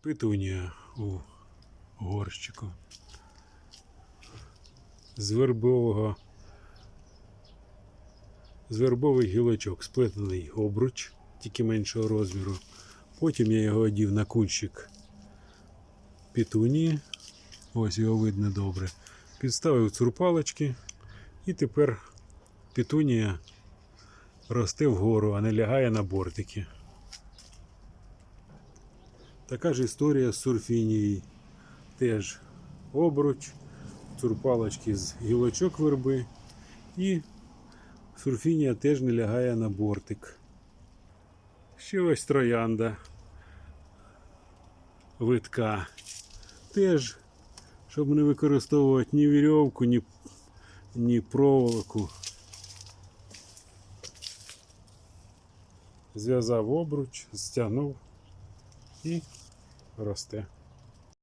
Петунія у горщику. З вербового. З вербовий гілочок сплетений обруч, тільки меншого розміру. Потім я його одів на кульчик петунії. Ось його видно добре. Підставив цурпалочки. І тепер петунія росте вгору, а не лягає на бортики. Така ж історія з сурфінією. Теж обруч, цурпалочки з гілочок верби. І сурфінія теж не лягає на бортик. Ще ось троянда. Витка. Теж, щоб не використовувати ні вірьовку, ні, ні проволоку. Зв'язав обруч, стягнув і росте.